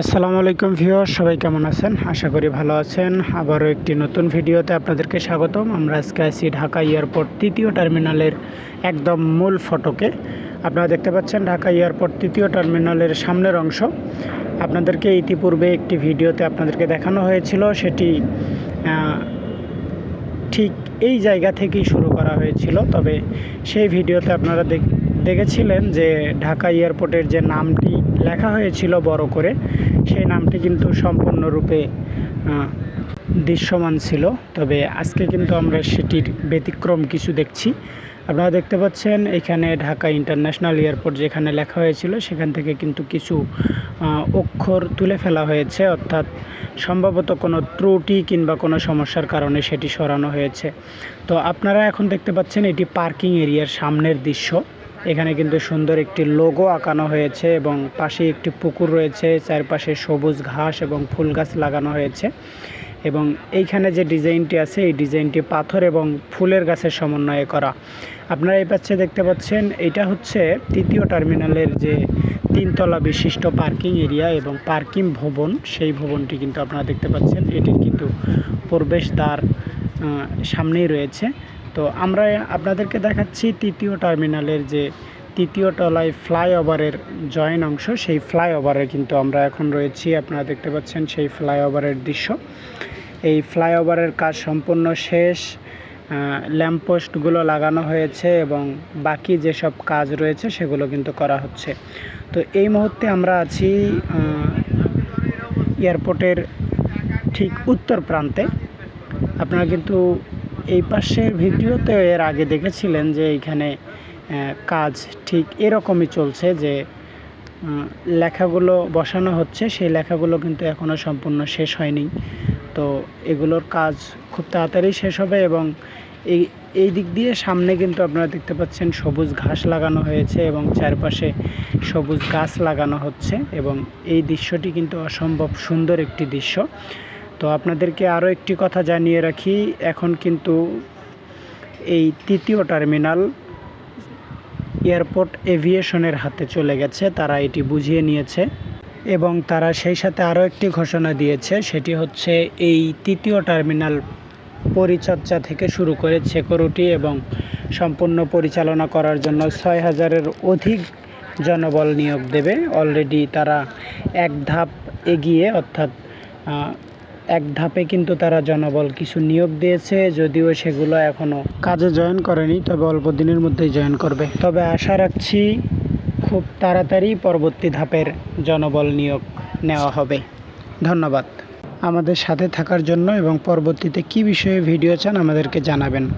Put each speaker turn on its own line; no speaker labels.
আসসালামু আলাইকুম ভিউয়ার সবাই কেমন আছেন? আশা করি ভালো আছেন। আবারও একটি নতুন ভিডিওতে আপনাদেরকে স্বাগতম। আমরা আজকে আছি ঢাকা এয়ারপোর্ট তৃতীয় টার্মিনালের একদম মূল ফটকে। আপনারা দেখতে পাচ্ছেন ঢাকা এয়ারপোর্ট তৃতীয় টার্মিনালের সামনের অংশ। আপনাদেরকে ইতিপূর্বে একটি ভিডিওতে আপনাদেরকে দেখানো হয়েছিল। সেটি ঠিক এই জায়গা থেকেই শুরু করা হয়েছিল। তবে সেই ভিডিওতে আপনারা দেখ- দেখেছিলেন যে ঢাকা এয়ারপোর্টের যে নামটি লেখা হয়েছিল বড় করে, সেই নামটি কিন্তু সম্পূর্ণরূপে দৃশ্যমান ছিল। তবে আজকে কিন্তু আমরা সেটির ব্যতিক্রম কিছু দেখছি। আপনারা দেখতে পাচ্ছেন, এখানে ঢাকা ইন্টারন্যাশনাল এয়ারপোর্ট যেখানে লেখা হয়েছিল, সেখান থেকে কিন্তু কিছু অক্ষর তুলে ফেলা হয়েছে। অর্থাৎ সম্ভবত কোনো ত্রুটি কিংবা কোনো সমস্যার কারণে সেটি সরানো হয়েছে। তো আপনারা এখন দেখতে পাচ্ছেন, এটি পার্কিং এরিয়ার সামনের দৃশ্য। এখানে কিন্তু সুন্দর একটি লোগো আঁকানো হয়েছে এবং পাশে একটি পুকুর রয়েছে, চারপাশে সবুজ ঘাস এবং ফুল গাছ লাগানো হয়েছে। এবং এইখানে যে ডিজাইনটি আছে, এই ডিজাইনটি পাথর এবং ফুলের গাছের সমন্বয়ে করা। আপনারা এই পাশে দেখতে পাচ্ছেন, এটা হচ্ছে তৃতীয় টার্মিনালের যে তিনতলা বিশিষ্ট পার্কিং এরিয়া এবং পার্কিং ভবন। সেই ভবনটি কিন্তু আপনারা দেখতে পাচ্ছেন, এটির কিন্তু প্রবেশদ্বার সামনেই রয়েছে। তো আমরা আপনাদেরকে দেখাচ্ছি তৃতীয় টার্মিনালের যে তৃতীয় তলায় ফ্লাইওভারের জয়েন অংশ, সেই ফ্লাইওভারে কিন্তু আমরা এখন রয়েছি। আপনারা দেখতে পাচ্ছেন সেই ফ্লাইওভারের দৃশ্য। এই ফ্লাইওভারের কাজ সম্পূর্ণ শেষ। ল্যাম্পপোস্টগুলো লাগানো হয়েছে এবং বাকি যেসব কাজ রয়েছে সেগুলো কিন্তু করা হচ্ছে। তো এই মুহূর্তে আমরা আছি এয়ারপোর্টের ঠিক উত্তর প্রান্তে। আপনারা কিন্তু এই পাশের ভিডিওতে এর আগে দেখেছিলেন যে এইখানে কাজ ঠিক এরকমই চলছে যে লেখাগুলো বসানো হচ্ছে, সেই লেখাগুলো কিন্তু এখনও সম্পূর্ণ শেষ হয়নি। তো এগুলোর কাজ খুব তাড়াতাড়ি শেষ হবে এবং এই এই দিক দিয়ে সামনে কিন্তু আপনারা দেখতে পাচ্ছেন সবুজ ঘাস লাগানো হয়েছে এবং চারপাশে সবুজ গাছ লাগানো হচ্ছে এবং এই দৃশ্যটি কিন্তু অসম্ভব সুন্দর একটি দৃশ্য। তো আপনাদেরকে আরও একটি কথা জানিয়ে রাখি, এখন কিন্তু এই তৃতীয় টার্মিনাল এয়ারপোর্ট এভিয়েশনের হাতে চলে গেছে, তারা এটি বুঝিয়ে নিয়েছে এবং তারা সেই সাথে আরও একটি ঘোষণা দিয়েছে, সেটি হচ্ছে এই তৃতীয় টার্মিনাল পরিচর্যা থেকে শুরু করে সিকিউরিটি এবং সম্পূর্ণ পরিচালনা করার জন্য ছয় হাজারের অধিক জনবল নিয়োগ দেবে। অলরেডি তারা এক ধাপ এগিয়ে অর্থাৎ এক ধাপে কিন্তু তারা জনবল কিছু নিয়োগ দিয়েছে, যদিও সেগুলো এখনও কাজে জয়েন করেনি, তবে অল্প দিনের মধ্যেই জয়েন করবে। তবে আশা রাখছি খুব তাড়াতাড়ি পরবর্তী ধাপের জনবল নিয়োগ নেওয়া হবে। ধন্যবাদ। আমাদের সাথে থাকার জন্য এবং পরবর্তীতে কি বিষয়ে ভিডিও চান আমাদেরকে জানাবেন।